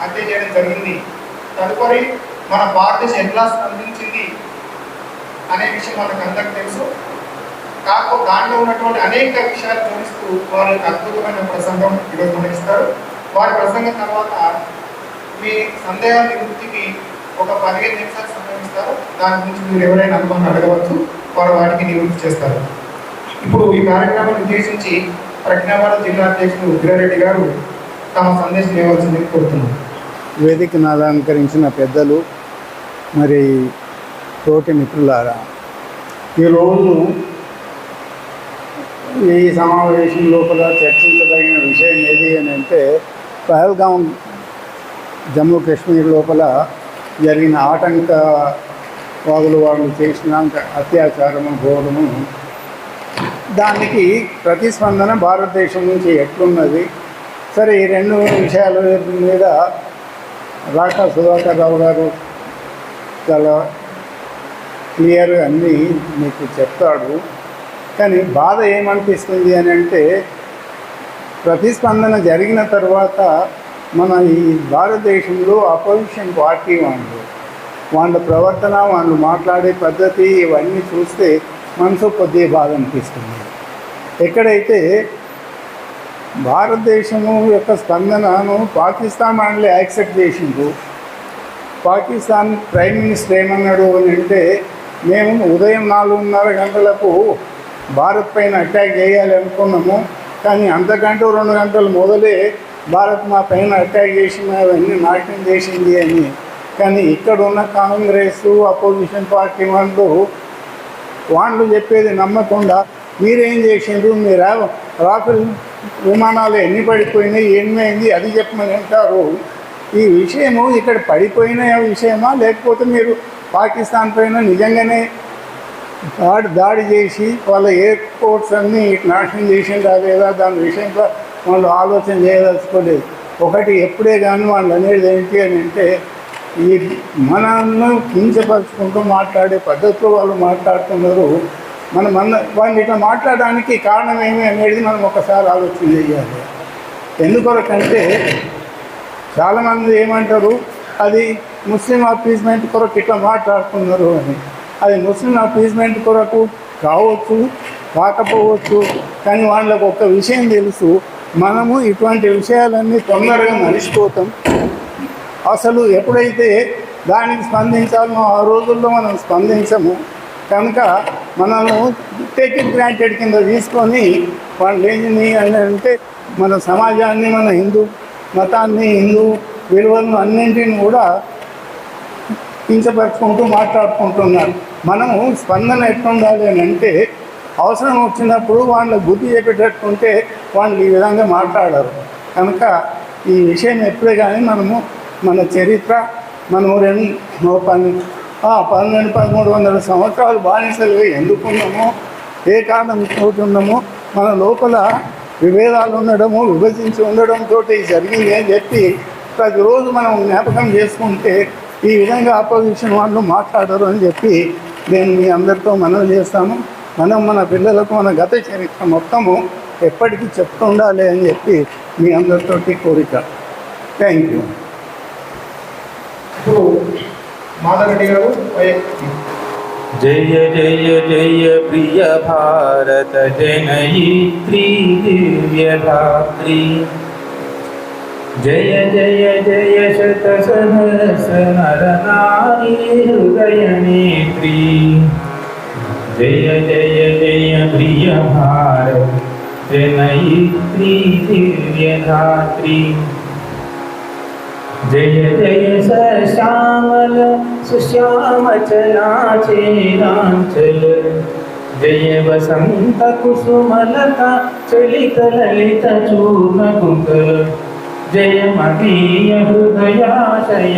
హత్య చేయడం జరిగింది. తదుపరి మన భారతదేశం ఎట్లా స్పందించింది అనే విషయం మనకు అందరికి తెలుసు. కాకపోతే దాంట్లో ఉన్నటువంటి అనేక విషయాలు చూపిస్తూ వారి అద్భుతమైన ప్రసంగం ఈరోజు మనకిస్తారు వారి ప్రసంగం తర్వాత మీ సందేహాన్ని నివృత్తికి ఒక పదిహేను నిమిషాలు సంబంధిస్తారు దాని గురించి మీరు ఎవరైనా అనుభవం అడగవచ్చు. వారు వాటికి నివృత్తి చేస్తారు. ఇప్పుడు ఈ కార్యక్రమాన్ని ఉద్దేశించి ప్రజ్ఞావాడ జిల్లా అధ్యక్షుడు ఉగ్రారెడ్డి గారు తమ సందేశం ఇవ్వవలసింది కోరుతున్నాను వేదికను అలంకరించిన పెద్దలు మరి తోటి మిత్రులారా ఈరోజు ఈ సమావేశం లోపల చర్చించదగిన విషయం ఏది అని అంటే పహల్గాం జమ్మూ కాశ్మీర్ లోపల జరిగిన ఆటంక వాదులు వాళ్ళు చేసిన అత్యాచారము ఘోరము. దానికి ప్రతిస్పందన భారతదేశం నుంచి ఎట్లున్నది? సరే ఈ రెండు విషయాల మీద రాకా సుధాకర్ రావు గారు చాలా క్లియర్ అన్నీ మీకు చెప్తాడు. కానీ బాధ ఏమనిపిస్తుంది అని అంటే ప్రతిస్పందన జరిగిన తర్వాత మన ఈ భారతదేశంలో అపోజిషన్ పార్టీ వాళ్ళు వాళ్ళ ప్రవర్తన వాళ్ళు మాట్లాడే పద్ధతి ఇవన్నీ చూస్తే మనసు కొద్దిగా బాధ అనిపిస్తుంది. ఎక్కడైతే భారతదేశము యొక్క స్పందనను పాకిస్తాన్ వాళ్ళే యాక్సెప్ట్ చేసిండ్రు. పాకిస్తాన్ ప్రైమ్ మినిస్టర్ ఏమన్నాడు అని అంటే మేము ఉదయం నాలుగున్నర గంటలకు భారత్ పైన అటాక్ చేయాలి అనుకున్నాము కానీ అంతకంటే రెండు గంటలు మొదలే భారత్ మా పైన అటాక్ చేసిన అవన్నీ నాట్యం చేసింది అని. కానీ ఇక్కడ ఉన్న కాంగ్రెస్ అపోజిషన్ పార్టీ వాళ్ళు వాళ్ళు చెప్పేది నమ్మకుండా మీరేం చేసిండ్రు? మీరు రా- రాఫెల్ విమానాలు ఎన్ని పడిపోయినాయి ఏమైంది అది చెప్పమని అంటారు. ఈ విషయము ఇక్కడ పడిపోయిన విషయమా లేకపోతే మీరు పాకిస్తాన్ పైన నిజంగానే దాడి దాడి చేసి వాళ్ళ ఎయిర్పోర్ట్స్ అన్నీ నాశనం చేసిందా లేదా దాని విషయంలో వాళ్ళు ఆలోచన చేయదలుచుకోలేదు. ఒకటి ఎప్పుడే కానీ వాళ్ళు అనేది ఏంటి అని అంటే ఈ మనల్ని కించపరుచుకుంటూ మాట్లాడే పద్ధతిలో వాళ్ళు మాట్లాడుతున్నారు. మనం మన వాళ్ళు ఇట్లా మాట్లాడడానికి కారణం ఏమి అనేది మనం ఒకసారి ఆలోచన చేయాలి. ఎందుకొరకంటే చాలామంది ఏమంటారు అది ముస్లిం అపీజ్మెంట్ కొరకు ఇట్లా మాట్లాడుతున్నారు అని. అది ముస్లిం అపీజ్మెంట్ కొరకు కావచ్చు కాకపోవచ్చు కానీ వాళ్ళకు ఒక విషయం తెలుసు మనము ఇటువంటి విషయాలన్నీ తొందరగా మరిచిపోతాం. అసలు ఎప్పుడైతే దానికి స్పందించాలో ఆ రోజుల్లో మనం స్పందించము. కనుక మనము టేకింగ్ గ్రాంటెడ్ కింద తీసుకొని వాళ్ళు ఏంటి అని అంటే మన సమాజాన్ని మన హిందూ మతాన్ని హిందూ విలువలను అన్నింటిని కూడా కించపరుచుకుంటూ మాట్లాడుకుంటున్నారు. మనము స్పందన ఎట్లుండాలి అని అంటే అవసరం వచ్చినప్పుడు వాళ్ళని బుద్ధి చెప్పేటట్టుంటే వాళ్ళు ఈ విధంగా మాట్లాడరు. కనుక ఈ విషయం ఎప్పుడే కానీ మనము మన చరిత్ర మనము రెండు పన్నెండు పదమూడు వందల సంవత్సరాలు బానిసలుగా ఎందుకున్నామో ఏ కారణం ఉన్నాము మన లోపల విభేదాలు ఉండడము విభజించి ఉండడంతో జరిగింది అని చెప్పి ప్రతిరోజు మనం జ్ఞాపకం చేసుకుంటే ఈ విధంగా ఆపోజిషన్ వాళ్ళు మాట్లాడరు అని చెప్పి నేను మీ అందరితో మనం చేస్తాము మనం మన పిల్లలకు మన గత చరిత్ర మొత్తము ఎప్పటికీ చెప్తూ ఉండాలి అని చెప్పి మీ అందరితోటి కోరిక. Thank you. ఇప్పుడు जय जय जय जय प्रिय भारत जनयी त्री दिव्य धात्री जय जय जय शत सहस्र नारी हृदय नेत्री जय जय जय प्रिय भारत जनयी त्री दिव्य धात्री जय जय श्यामल सुश्याम चलाचेरांचल जय वसंत कुसुमलता चलित ललित चूर्ण कुंतल जय मदीय हृदयाशय,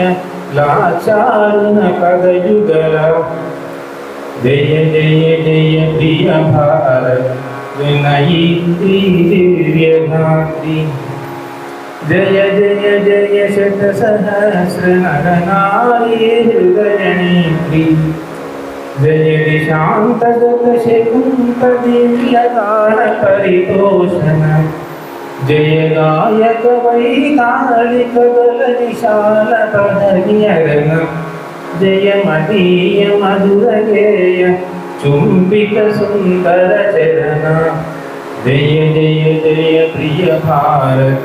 लाचारुण पदयुगल जय जय जय प्रिय भारत विनयित्री दिव्यधात्री जय जय जय सहस्रनरनारी हृदयनेत्री जयति शान्तगतशकुन्तदिव्यगानपरितोषण जय गायक वैतालिकदलनिशालपधनियरन जय मदीय मधुरगेय चुम्बिकसुन्दरचरण जय जय जय प्रिय भारत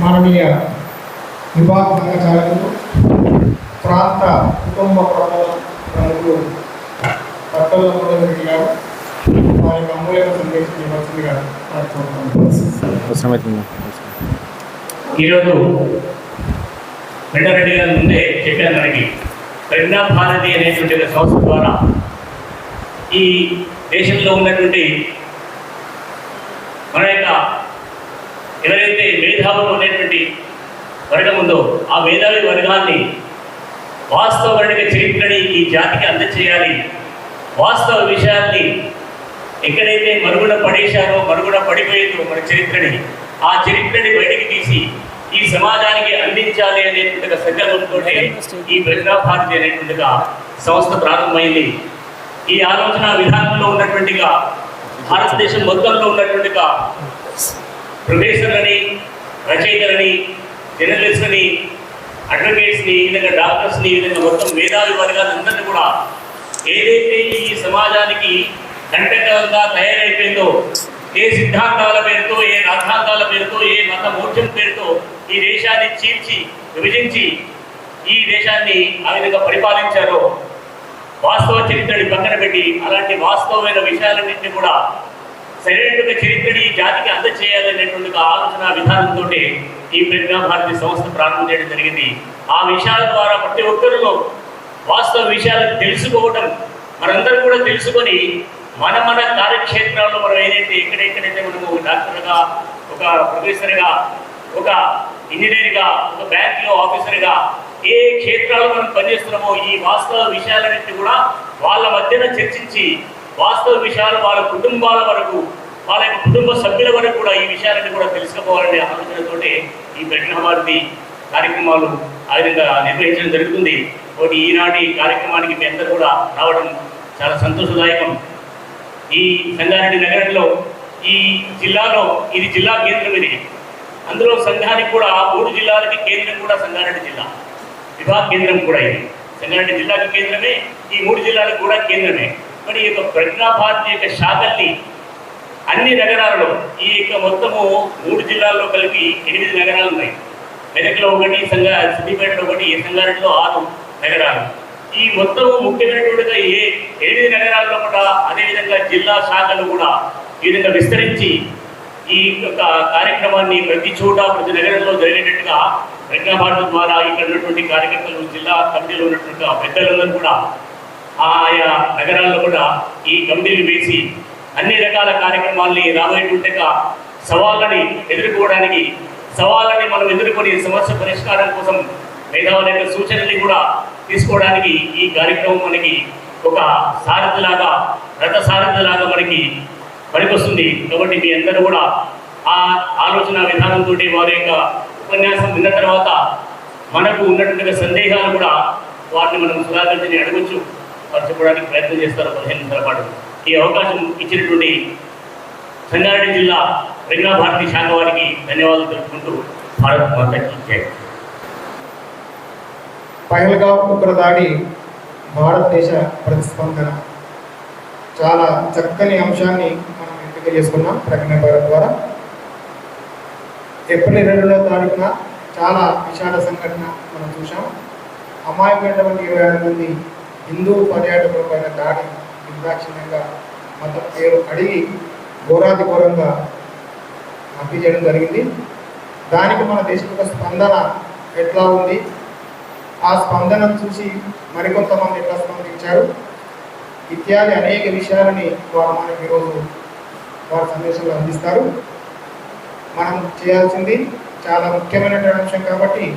మాననీయ విభాగ సంఘచాలకులు ప్రాంత కుటుంబ ప్రముఖ ప్రముఖులు పట్టల రెడ్డి గారు వారి యొక్క అమూల్యమైన సందేశం ఇవ్వాల్సిందిగా. ఈరోజు వెంకటరెడ్డి గారి ముందే చెప్పారు మనకి ప్రజ్ఞా భారతి అనేటువంటి ఒక సంస్థ ద్వారా ఈ దేశంలో ఉన్నటువంటి మన యొక్క విధానం ఉండేటువంటి వర్గం ఉందో ఆ మేధావి వర్గాన్ని వాస్తవ వర్ణిక చరిత్రని ఈ జాతికి అందచేయాలి. వాస్తవ విషయాల్ని ఎక్కడైతే మరుగున పడేశారో మరుగున పడిపోయిందో మన చరిత్రని ఆ చరిత్రని బయటికి తీసి ఈ సమాజానికి అందించాలి అనేటువంటి సంకల్పంతో ఈ ప్రజా భారతి అనేటువంటి సంస్థ ప్రారంభమైంది. ఈ ఆలోచన విధానంలో ఉన్నటువంటిగా భారతదేశం మొత్తంలో ఉన్నటువంటిగా ప్రొఫెసర్లని రచయితలని జర్నలిస్ట్ని అడ్వకేట్స్ని ఈ విధంగా డాక్టర్స్ని ఈ విధంగా మొత్తం మేధావి వర్గాలందరినీ కూడా ఏదైతే ఈ సమాజానికి కంటకంగా తయారైపోయిందో ఏ సిద్ధాంతాల పేరుతో ఏ రాద్ధాంతాల పేరుతో ఏ మత మోర్చం పేరుతో ఈ దేశాన్ని చీల్చి విభజించి ఈ దేశాన్ని ఆ విధంగా పరిపాలించారో వాస్తవ చరిత్రని పక్కన పెట్టి అలాంటి వాస్తవమైన విషయాలన్నింటినీ కూడా సరైనటువంటి చరిత్రని ఈ జాతికి అందచేయాలనేటువంటి ఆలోచన విధానంతో ఈ ప్రజ్ఞాభారతి సంస్థ ప్రారంభం చేయడం జరిగింది. ఆ విషయాల ద్వారా ప్రతి ఒక్కరిలో వాస్తవ విషయాలను తెలుసుకోవటం మనందరం కూడా తెలుసుకొని మన మన కార్యక్షేత్రాల్లో మనం ఏదైతే ఎక్కడెక్కడైతే మనము ఒక డాక్టర్గా ఒక ప్రొఫెసర్గా ఒక ఇంజనీర్గా ఒక బ్యాంక్లో ఆఫీసర్గా ఏ క్షేత్రాల్లో మనం పనిచేస్తున్నామో ఈ వాస్తవ విషయాలన్నింటినీ కూడా వాళ్ళ మధ్యన చర్చించి వాస్తవ విషయాలు వాళ్ళ కుటుంబాల వరకు వాళ్ళ యొక్క కుటుంబ సభ్యుల వరకు కూడా ఈ విషయాలన్నీ కూడా తెలుసుకోవాలనే ఆలోచనతోటే ఈ ప్రజ్ఞా కార్యక్రమాలు ఆ విధంగా నిర్వహించడం జరుగుతుంది. ఒకటి ఈనాటి కార్యక్రమానికి మీ అందరూ కూడా రావడం చాలా సంతోషదాయకం. ఈ సంగారెడ్డి నగరంలో ఈ జిల్లాలో ఇది జిల్లా కేంద్రం ఇది. అందులో సంఘానికి కూడా మూడు జిల్లాలకి కేంద్రం కూడా సంగారెడ్డి జిల్లా. విభాగ కేంద్రం కూడా ఇది. సంగారెడ్డి జిల్లాకి కేంద్రమే ఈ మూడు జిల్లాలకు కూడా కేంద్రమే. మరి ఈ యొక్క ప్రజ్ఞా యొక్క శాఖల్ని అన్ని నగరాలలో ఈ యొక్క మొత్తము మూడు జిల్లాల్లో కలిపి ఎనిమిది నగరాలు ఉన్నాయి మెదక్లో ఒకటి సంగ సిద్దిపేటలో ఒకటి సంగారెడ్డిలో ఆరు నగరాలు. ఈ మొత్తం ముఖ్యమైనటువంటిగా ఏ ఎనిమిది నగరాల్లో కూడా అదేవిధంగా జిల్లా శాఖలు కూడా ఈ విధంగా విస్తరించి ఈ యొక్క కార్యక్రమాన్ని ప్రతి చోట ప్రతి నగరంలో జరిగేటట్టుగా ప్రజ్ఞాభారత ద్వారా ఇక్కడ ఉన్నటువంటి కార్యకర్తలు జిల్లా కమిటీలో ఉన్నటువంటి పెద్దలందరూ కూడా ఆయా నగరాల్లో కూడా ఈ కమిటీలు వేసి అన్ని రకాల కార్యక్రమాల్ని రాబోయేటువంటి సవాళ్ళని ఎదుర్కోవడానికి సవాళ్ళని మనం ఎదుర్కొని సమస్య పరిష్కారం కోసం మేధావుల యొక్క సూచనల్ని కూడా తీసుకోవడానికి ఈ కార్యక్రమం మనకి ఒక సారథిలాగా రథ సారథిలాగా మనకి పనికొస్తుంది. కాబట్టి మీ అందరూ కూడా ఆ ఆలోచన విధానంతో వారి యొక్క ఉపన్యాసం విన్న తర్వాత మనకు ఉన్నటువంటి సందేహాలు కూడా వాటిని మనం సుధాకర్ని అడగొచ్చు. పరచుకోవడానికి ప్రయత్నం చేస్తారు పదిహేను నిమిషాల పాటు. ఈ అవకాశం ఇచ్చినటువంటి సంగారెడ్డి జిల్లా ప్రజ్ఞా భారతి శాఖ వారికి ధన్యవాదాలు తెలుపుకుంటూ భారత్ మాతకి జై. పహల్గావ్ ఉగ్రదాడి భారతదేశ ప్రతిస్పందన. చాలా చక్కని అంశాన్ని మనం ఎంపిక చేసుకున్నాం ప్రజ్ఞ భారత్ ద్వారా. ఏప్రిల్ రెండవ తారీఖున చాలా విషాద సంఘటన మనం చూసాం అమాయకమైనటువంటి ఇరవై ఆరు మంది హిందూ పర్యాటకుల పైన దాడి నిర్దాక్షిణ్యంగా మతం పేరు అడిగి ఘోరాతి ఘోరంగా హత్య చేయడం జరిగింది. దానికి మన దేశం యొక్క స్పందన ఎట్లా ఉంది? ఆ స్పందన చూసి మరికొంతమంది ఎట్లా స్పందించారు? ఇత్యాది అనేక విషయాలని వారు మనకి ఈరోజు వారి సందేశంలో అందిస్తారు. మనం చేయాల్సింది చాలా ముఖ్యమైనటువంటి అంశం కాబట్టి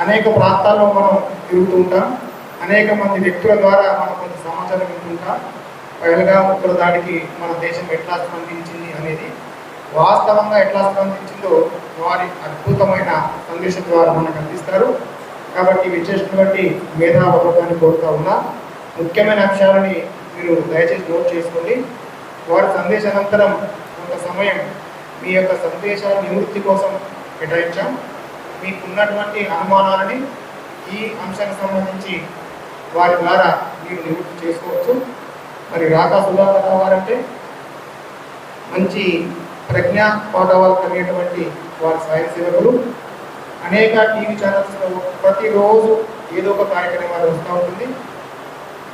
అనేక ప్రాంతాల్లో మనం తిరుగుతూ ఉంటాం. అనేక మంది వ్యక్తుల ద్వారా మనం కొంత సమాచారం వింటుంటాం పైగా ఉత్తర దాడికి మన దేశం ఎట్లా స్పందించింది అనేది వాస్తవంగా ఎట్లా స్పందించిందో వారి అద్భుతమైన సందేశం ద్వారా మనకు అందిస్తారు. కాబట్టి విశేషటువంటి మేధావర్గాన్ని కోరుతా ఉన్నా. ముఖ్యమైన అంశాలని మీరు దయచేసి నోట్ చేసుకోండి. వారి సందేశానంతరం కొంత సమయం మీ యొక్క సందేశాల నివృత్తి కోసం కేటాయించాం. మీకు ఉన్నటువంటి అనుమానాలని ఈ అంశానికి సంబంధించి వారి ద్వారా మీరు నివృత్తి చేసుకోవచ్చు. మరి రాకా సుధాకర్ వారంటే మంచి ప్రజ్ఞా పాఠవాలు కలిగినటువంటి వారి స్వయం సేవకులు అనేక టీవీ ఛానల్స్లో ప్రతిరోజు ఏదో ఒక కార్యక్రమాలు వస్తూ ఉంటుంది.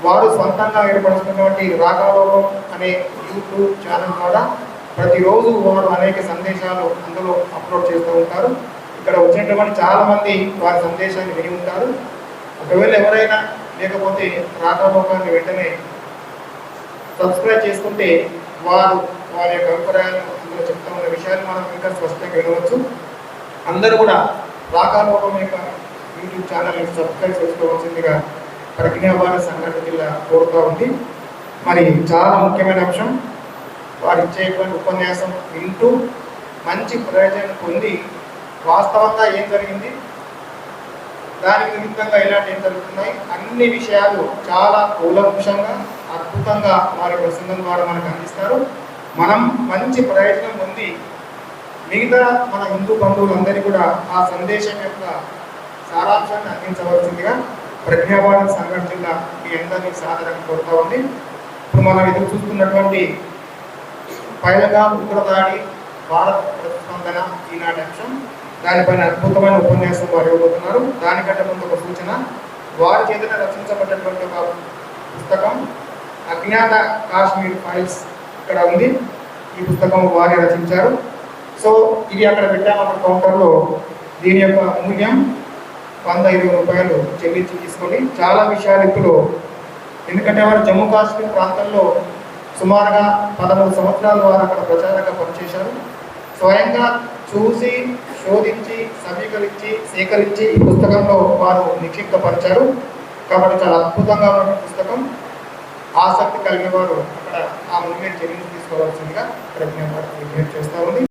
వారు సొంతంగా ఏర్పడుతున్నటువంటి రాగాలోకం అనే యూట్యూబ్ ఛానల్ ద్వారా ప్రతిరోజు వారు అనేక సందేశాలు అందులో అప్లోడ్ చేస్తూ ఉంటారు. ఇక్కడ వచ్చినటువంటి చాలామంది వారి సందేశాన్ని విని ఉంటారు. ఒకవేళ ఎవరైనా లేకపోతే రాకపోకాన్ని వెంటనే సబ్స్క్రైబ్ చేసుకుంటే వారు వారి యొక్క అభిప్రాయాలు ఇందులో చెప్తా ఉన్న విషయాలు మనం ఇంకా స్పష్టంగా వినవచ్చు. అందరూ కూడా రాకాలోకం యొక్క యూట్యూబ్ ఛానల్ని సబ్స్క్రైబ్ చేసుకోవాల్సిందిగా ప్రజ్ఞాభారత సంఘటన జిల్లా కోరుతూ ఉంది. మరి చాలా ముఖ్యమైన అంశం వారు ఇచ్చేటువంటి ఉపన్యాసం వింటూ మంచి ప్రయోజనం పొంది వాస్తవంగా ఏం జరిగింది? దానికి నిమిత్తంగా ఇలాంటి ఏం జరుగుతున్నాయి? అన్ని విషయాలు చాలా కూలంకుషంగా అద్భుతంగా వారి ప్రసంగం ద్వారా మనకు అందిస్తారు. మనం మంచి ప్రయోజనం పొంది మిగతా మన హిందూ బంధువులందరికీ కూడా ఆ సందేశం యొక్క సారాంశాన్ని అందించవలసిందిగా ప్రజ్ఞాభారత సంఘటన జిల్లా మీ అందరినీ సాధారణ కోరుతా ఉంది. ఇప్పుడు మనం ఎదురు చూస్తున్నటువంటి పైలగా ఉగ్రదాడి భారత ప్రతిస్పందన ఈనాటి అంశం. దానిపైన అద్భుతమైన ఉపన్యాసం వారు ఇవ్వబోతున్నారు. దానికంటే ముందు ఒక సూచన వారి చేతిన రచించబడ్డటువంటి ఒక పుస్తకం అజ్ఞాత కాశ్మీర్ ఫైల్స్ ఇక్కడ ఉంది. ఈ పుస్తకం వారే రచించారు. సో ఇది అక్కడ పెట్టాము అక్కడ కౌంటర్లో. దీని యొక్క మూల్యం వంద ఇరవై రూపాయలు చెల్లించి తీసుకొని చాలా విషయాలు ఇప్పుడు ఎందుకంటే వారు జమ్మూ కాశ్మీర్ ప్రాంతంలో సుమారుగా పదమూడు సంవత్సరాల వారు అక్కడ ప్రచారంగా పనిచేశారు. స్వయంగా చూసి శోధించి సమీకరించి సేకరించి ఈ పుస్తకంలో వారు నిక్షిప్తపరిచారు. కాబట్టి చాలా అద్భుతంగా ఉన్న పుస్తకం. ఆసక్తి కలిగిన వారు అక్కడ ఆ ముందు చర్యలు తీసుకోవాల్సిందిగా ప్రజ్ఞ విజ్ఞప్తి చేస్తూ ఉంది.